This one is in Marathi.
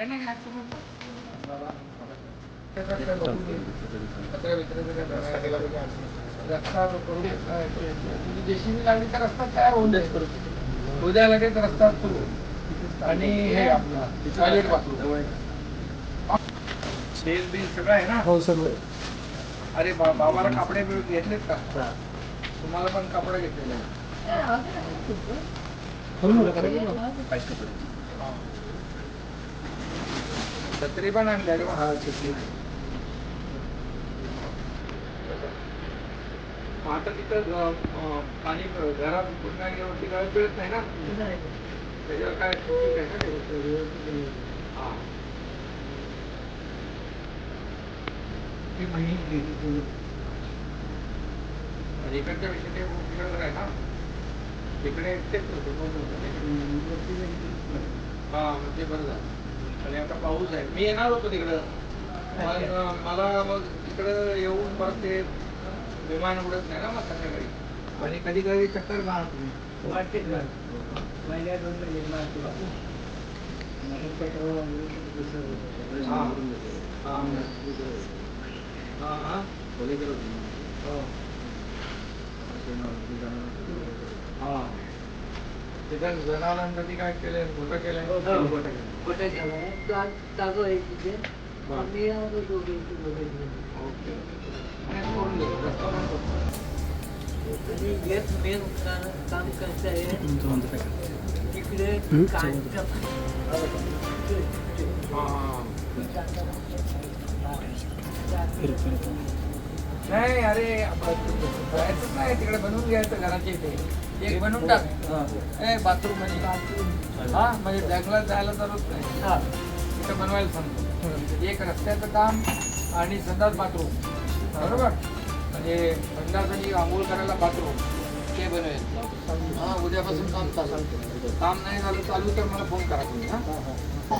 काही नाही. रस्ता करू म्हणजे जेसीबी लागली तर रस्ता तयार होऊन जाईल उद्या लगेच रस्ता सुरू आणि हे. आपलं टॉयलेट बाथरूम सगळं आहे ना हो सर्व अरे बा- बाबाला कपडे घेतलेत का तुम्हाला पण कपडे घेतलेले आहेत. छत्री पण आणली अरे वा. मग आता तिथं पाणी घरात पुन्हा गेल्यावरती काय मिळत नाही ना? त्याच्यावर काय ठीक आहे ना ते? हा. इकडच्या विषयी ते तिकडं आहे ना? तिकडे तेच होतं हा बरं झालं. आणि आता पाऊस आहे मी येणार होतो तिकडं पण मला मग तिकडं येऊन परत ते विमान उडत नाही ना मग संध्याकाळी आणि कधी कधी चक्कर मारतो मी. वाटते का? महिन्यात दोन महिने मारते. हा. हा. हा, हा. हो. हा. तिथं जनावरांसाठी काय केलंय मोठं केलंय ओके। आणि करून दे रस्ता पण करतो. काम करताय तिकडे कांचं हा, हा. नाही अरे जायचंच नाही तिकडे बनवून घ्यायचं घराच्या इथे. एक बनवून टाक. ए बाथरूम. म्हणजे हा म्हणजे जंगलात जायला चालूच नाही. तिथं बनवायला सांगतो. एक रस्त्याचं काम आणि संडास बाथरूम बरोबर? म्हणजे संडास आणि आंघोळ करायला बाथरूम ते बनवेल. हा उद्यापासून काम चालू काम नाही झालं चालू तर मला फोन करा तुम्ही हा.